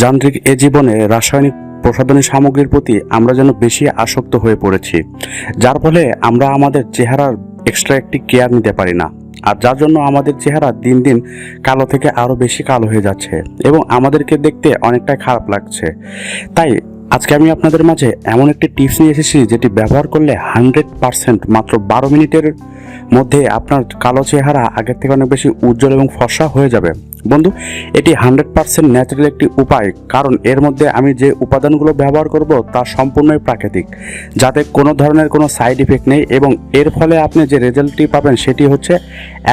যান্ত্রিক এ জীবনে রাসায়নিক প্রসাধনী সামগ্রীর প্রতি আমরা যেন বেশি আসক্ত হয়ে পড়েছি। যার ফলে আমরা আমাদের চেহারার এক্সট্রা একটি কেয়ার নিতে পারি না। আর যার জন্য আমাদের চেহারা দিন দিন কালো থেকে আরও বেশি কালো হয়ে যাচ্ছে এবং আমাদেরকে দেখতে অনেকটাই খারাপ লাগছে। তাই আজকে আমি আপনাদের মাঝে এমন একটি টিপস নিয়ে এসেছি যেটি ব্যবহার করলে হান্ড্রেড পারসেন্ট মাত্র বারো মিনিটের মধ্যে আপনার কালো চেহারা আগের থেকে অনেক বেশি উজ্জ্বল এবং ফর্সা হয়ে যাবে। বন্ধু, এটি হান্ড্রেড পার্সেন্ট ন্যাচারাল একটি উপায়, কারণ এর মধ্যে আমি যে উপাদানগুলো ব্যবহার করব তা সম্পূর্ণই প্রাকৃতিক, যাতে কোনো ধরনের কোনো সাইড ইফেক্ট নেই এবং এর ফলে আপনি যে রেজাল্টটি পাবেন সেটি হচ্ছে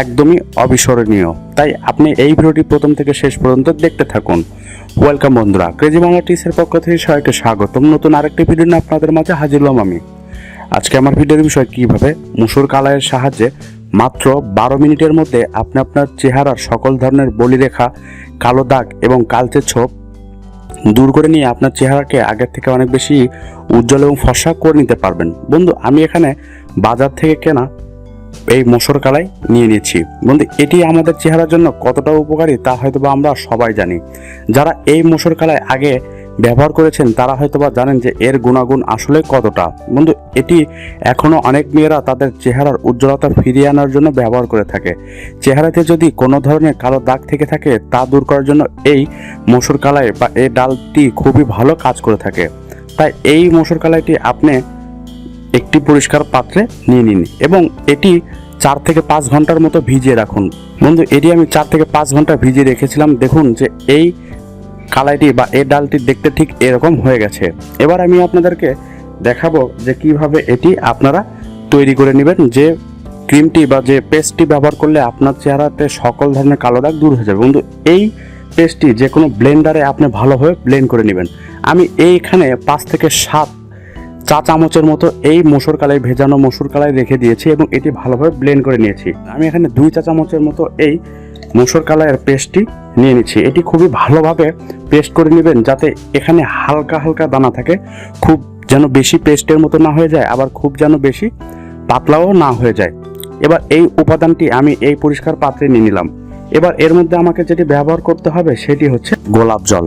একদমই অবিস্মরণীয়। তাই আপনি এই ভিডিওটি প্রথম থেকে শেষ পর্যন্ত দেখতে থাকুন। ওয়েলকাম বন্ধুরা, ক্রেজি বাংলা টিসের পক্ষ থেকে সবাইকে স্বাগতম। নতুন আরেকটি ভিডিও নিয়ে আপনাদের মাঝে হাজির হলাম আমি। আজকে আমার ভিডিওর বিষয় কীভাবে মুসুর কালাইয়ের সাহায্যে মাত্র বারো মিনিটের মধ্যে আপনি আপনার চেহারার সকল ধরনের বলিরেখা, কালো দাগ এবং কালচে ছোপ দূর করে নিয়ে আপনার চেহারাকে আগের থেকে অনেক বেশি উজ্জ্বল এবং ফর্সা করে নিতে পারবেন। বন্ধু, আমি এখানে বাজার থেকে কেনা এই মসুর কালাই নিয়ে নিয়েছি। বন্ধু, এটি আমাদের চেহারার জন্য কতটা উপকারী তা হয়তো বা আমরা সবাই জানি। যারা এই মসুর কালাই আগে ব্যবহার করেছেন, তারা হয়তো বা জানেন যে এর গুণাগুণ আসলে কতটা। বন্ধু, এটি এখনও অনেক মেয়েরা তাদের চেহারার উজ্জ্বলতা ফিরিয়ে আনার জন্য ব্যবহার করে থাকে। চেহারাতে যদি কোনো ধরনের কালো দাগ থেকে থাকে, তা দূর করার জন্য এই মসুর কালাই বা এই ডালটি খুবই ভালো কাজ করে থাকে। তাই এই মসুর কালাইটি আপনি একটি পরিষ্কার পাত্রে নিয়ে নিন এবং এটি চার থেকে পাঁচ ঘণ্টার মতো ভিজিয়ে রাখুন। বন্ধু, এটি আমি চার থেকে পাঁচ ঘণ্টা ভিজিয়ে রেখেছিলাম। দেখুন যে এই কালাইটি বা এই ডালটি দেখতে ঠিক এরকম হয়ে গেছে। এবার আমি আপনাদেরকে দেখাবো যে কীভাবে এটি আপনারা তৈরি করে নেবেন, যে ক্রিমটি বা যে পেস্টটি ব্যবহার করলে আপনার চেহারাতে সকল ধরনের কালো দাগ দূর হয়ে যাবে। বন্ধু, এই পেস্টটি যে কোনো ব্লেন্ডারে আপনি ভালোভাবে ব্লেন্ড করে নেবেন। আমি এইখানে পাঁচ থেকে সাত চা চামচের মতো এই মসুর কালাই, ভেজানো মসুর কালাই রেখে দিয়েছি এবং এটি ভালোভাবে ব্লেন্ড করে নিয়েছি। আমি এখানে দুই চা চামচের মতো এই মসুর কালাইয়ের পেস্টটি নিয়ে নিচ্ছি। এটি খুবই ভালোভাবে পেস্ট করে নেবেন যাতে এখানে হালকা হালকা দানা থাকে। খুব যেন বেশি পেস্টের মতো না হয়ে যায়, আবার খুব যেন বেশি পাতলাও না হয়ে যায়। এবার এই উপাদানটি আমি এই পরিষ্কার পাত্রে নিয়ে নিলাম। এবার এর মধ্যে আমাকে যেটি ব্যবহার করতে হবে সেটি হচ্ছে গোলাপ জল।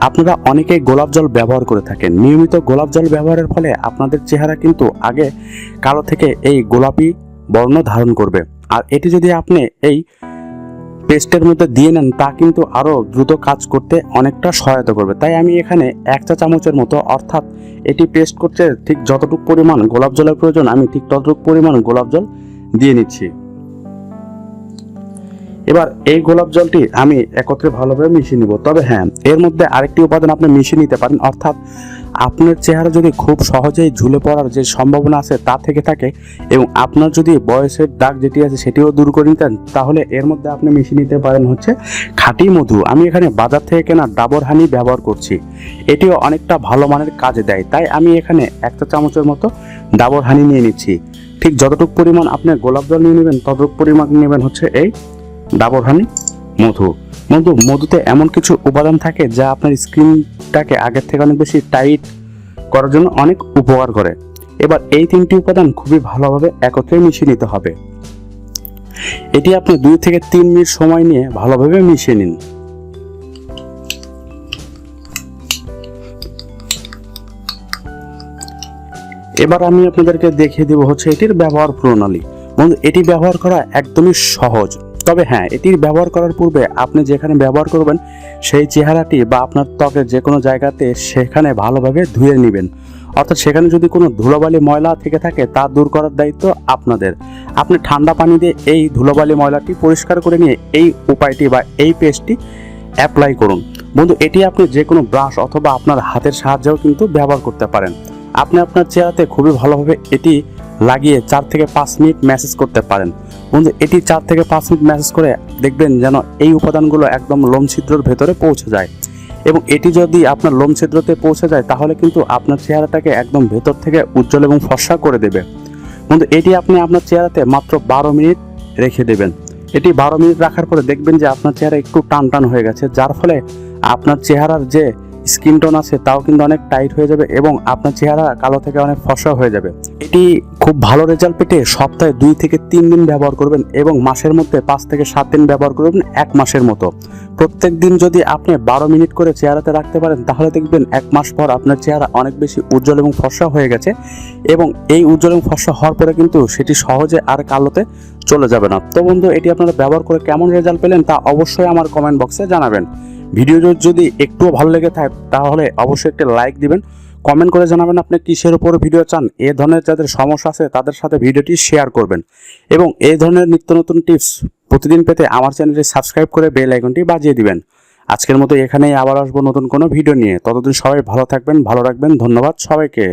আপনারা অনেকেই গোলাপ জল ব্যবহার করে থাকেন। নিয়মিত গোলাপ জল ব্যবহারের ফলে আপনাদের চেহারা কিন্তু আগে কালো থেকে এই গোলাপি বর্ণ ধারণ করবে। আর এটি যদি আপনি এই পেস্টের মধ্যে দিয়ে নেন, তা কিন্তু আরও দ্রুত কাজ করতে অনেকটা সহায়তা করবে। তাই আমি এখানে এক চা চামচের মতো, অর্থাৎ এটি পেস্ট করতে ঠিক যতটুকু পরিমাণ গোলাপ জলের প্রয়োজন, আমি ঠিক ততটুকু পরিমাণ গোলাপ জল দিয়ে নিচ্ছি। এবার এই গোলাপ জলটি আমি একত্রে ভালোভাবে মিশিয়ে নিব। তবে হ্যাঁ এর মধ্যে আরেকটি উপাদান আপনি মিশিয়ে নিতে পারেন। অর্থাৎ আপনার চেহারা যদি খুব সহজেই ঝুলে পড়ার যে সম্ভাবনা আছে তা থেকে থাকে এবং আপনার যদি বয়সের দাগ যেটি আছে সেটিও দূর করে নিতেন, তাহলে এর মধ্যে আপনি মিশিয়ে নিতে পারেন হচ্ছে খাঁটি মধু। আমি এখানে বাজার থেকে কেনা ডাবর হানি ব্যবহার করছি। এটিও অনেকটা ভালো মানের কাজে দেয়। তাই আমি এখানে একটা চামচের মতো ডাবর হানি নিয়ে নিচ্ছি। ঠিক যতটুকু পরিমাণ আপনি গোলাপ জল নিয়ে নেবেন, ততটুকু পরিমাণ নেবেন হচ্ছে এই ডাবর হানি মধু বন্ধু মধুতে এমন কিছু উপাদান থাকে যা আপনার স্কিনটাকে আগের থেকে অনেক বেশি টাইট করার জন্য অনেক উপকার করে। এবার এই তিনটি উপাদান খুবই ভালোভাবে একত্রে মিশিয়ে নিতে হবে। এটি আপনি দুই থেকে তিন মিনিট সময় নিয়ে ভালোভাবে মিশিয়ে নিন। এবার আমি আপনাদেরকে দেখিয়ে দেবো হচ্ছে এটির ব্যবহার প্রণালী। বন্ধু, এটি ব্যবহার করা একদমই সহজ। তবে হ্যাঁ এটির ব্যবহার করার পূর্বে আপনি যেখানে ব্যবহার করবেন, সেই চেহারাটি বা আপনার ত্বকের যে কোনো জায়গাতে সেখানে ভালোভাবে ধুয়ে নেবেন। অর্থাৎ সেখানে যদি কোনো ধুলোবালি ময়লা থেকে থাকে, তা দূর করার দায়িত্ব আপনাদের। আপনি ঠান্ডা পানি দিয়ে এই ধুলোবালি ময়লাটি পরিষ্কার করে নিয়ে এই উপায়টি বা এই পেস্টটি অ্যাপ্লাই করুন। বন্ধু, এটি আপনি যে কোনো ব্রাশ অথবা আপনার হাতের সাহায্যেও কিন্তু ব্যবহার করতে পারেন। আপনি আপনার চেহারাতে খুবই ভালোভাবে এটি লাগিয়ে চার থেকে পাঁচ মিনিট ম্যাসেজ করতে পারেন। বন্ধু, এটি চার থেকে পাঁচ মিনিট ম্যাসেজ করে দেখবেন যেন এই উপাদানগুলো একদম লোম ছিদ্রর ভেতরে পৌঁছে যায়। এবং এটি যদি আপনার লোম ছিদ্রতে পৌঁছে যায়, তাহলে কিন্তু আপনার চেহারাটাকে একদম ভেতর থেকে উজ্জ্বল এবং ফর্সা করে দেবে। বন্ধু, এটি আপনি আপনার চেহারাতে মাত্র বারো মিনিট রেখে দেবেন। এটি বারো মিনিট রাখার পরে দেখবেন যে আপনার চেহারা একটু টান টান হয়ে গেছে। যার ফলে আপনার চেহারার যে স্কিন টোন আছে, তাও কিন্তু অনেক টাইট হয়ে যাবে এবং আপনার চেহারা কালো থেকে অনেক ফসা হয়ে যাবে। এটি খুব ভালো রেজাল্ট পেতে সপ্তাহে দুই থেকে তিন দিন ব্যবহার করবেন এবং মাসের মধ্যে পাঁচ থেকে সাত দিন ব্যবহার করবেন এক মাসের মতো। প্রত্যেক দিন যদি আপনি বারো মিনিট করে চেহারাতে রাখতে পারেন, তাহলে দেখবেন এক মাস পর আপনার চেহারা অনেক বেশি উজ্জ্বল এবং ফর্সা হয়ে গেছে এবং এই উজ্জ্বল এবং ফর্সা হওয়ার পরে কিন্তু সেটি সহজে আর কালোতে চলে যাবে না। তো বন্ধু, এটি আপনারা ব্যবহার করে কেমন রেজাল্ট পেলেন তা অবশ্যই আমার কমেন্ট বক্সে জানাবেন। ভিডিও যদি একটুও ভালো লেগে থাকে, তাহলে অবশ্যই একটা লাইক দিবেন। কমেন্ট করে জানাবেন আপনি কিসের উপর ভিডিও চান, এ ধরনের যাদের সমস্যা আছে তাদের সাথে ভিডিওটি শেয়ার করবেন। এবং এই ধরনের নিত্য নতুন টিপস প্রতিদিন পেতে আমার চ্যানেলটি সাবস্ক্রাইব করে বেল আইকনটি বাজিয়ে দিবেন। আজকের মতো এখানেই আবার আসব নতুন কোনো ভিডিও নিয়ে। ততদিন সবাই ভালো থাকবেন, ভালো রাখবেন, ধন্যবাদ সবাইকে।